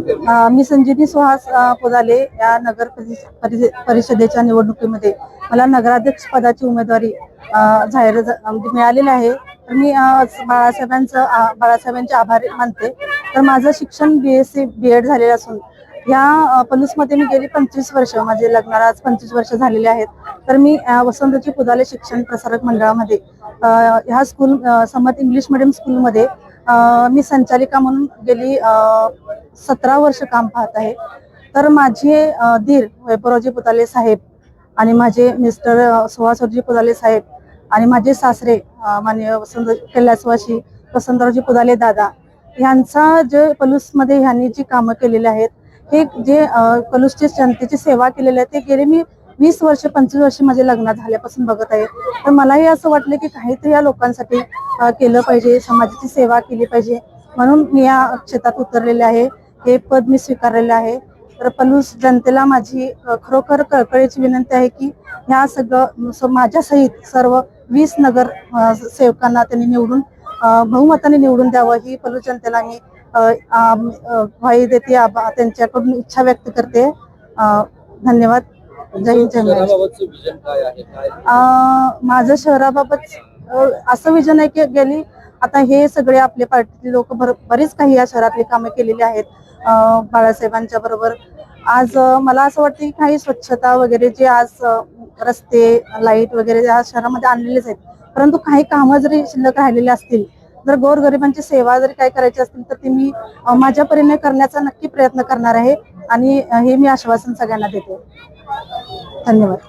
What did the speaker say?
मी संजीवनी सुहास पुदाले या नगर परिषदेच्या निवडणुकीमध्ये मला नगराध्यक्ष पदाची उमेदवारी जाहीर म्हणजे मिळालेली आहे. तर मी बाळासाहेबांचं बाळासाहेबांचे आभार मानते. तर माझं शिक्षण B S C B Ed झालेलं असून या पलूसमध्ये मी गेली पंचवीस वर्ष. माझे लग्नाला आज पंचवीस वर्ष झालेले आहेत. तर मी वसंतची वसंतजी पुदाले शिक्षण प्रसारक मंडळामध्ये ह्या स्कूल समत इंग्लिश मिडियम स्कूलमध्ये मी संचालिका म्हणून गेली सतरा वर्ष काम पाहत आहे. तर माझे धीर वैभवरावजी पुताले साहेब आणि माझे मिस्टर अ, सुहासजी पुताले साहेब आणि माझे सासरे मान्य माननीय वसंत कैलासवासी वसंतरावजी पुदाले दादा ह्यांचा जे पलूसमध्ये ह्यांनी जी कामं केलेली आहेत हे जे अ, जनतेची सेवा केलेली आहे ते गेले मी वीस वर्ष पंचवीस वर्ष माझे लग्न झाल्यापासून बघत आहे. तर मलाही असं वाटलं की काहीतरी या लोकांसाठी केलं पाहिजे समाजाची सेवा केली पाहिजे. म्हणून मी या क्षेत्रात उतरलेले आहे. हे पद मी स्वीकारलेलं आहे. तर पलूस जनतेला माझी खरोखर कळकळीची विनंती आहे की ह्या सगळं माझ्यासहित सर्व वीस नगर सेवकांना त्यांनी निवडून बहुमताने निवडून द्यावं. ही पलूस जनतेला मी ग्वाही देते. त्यांच्याकडून इच्छा व्यक्त करते. धन्यवाद. जय हिंद जय महाराष्ट्र शहराबाबतचं विजन काय आहे? काय अं, माझं शहराबाबत अं, असं विजन आहे की गेली आता हे सगळे आपले पार्टीतले लोक बरेच काही या शहरातली कामे केलेली आहेत. अं, बाळासाहेबांच्या बरोबर. आज अं, मला असं वाटतं की काही स्वच्छता वगैरे जे आज अं, रस्ते लाइट वगैरे या शहरामध्ये आणलेलेच आहेत. परंतु काही कामं जरी शिल्लक राहिलेली असतील जर गोरगरिबांची सेवा जरी काय करायची असतील तर ती मी अं, माझ्या परीने करण्याचा नक्की प्रयत्न करणार आहे आणि अं, हे मी आश्वासन सगळ्यांना देते. धन्यवाद.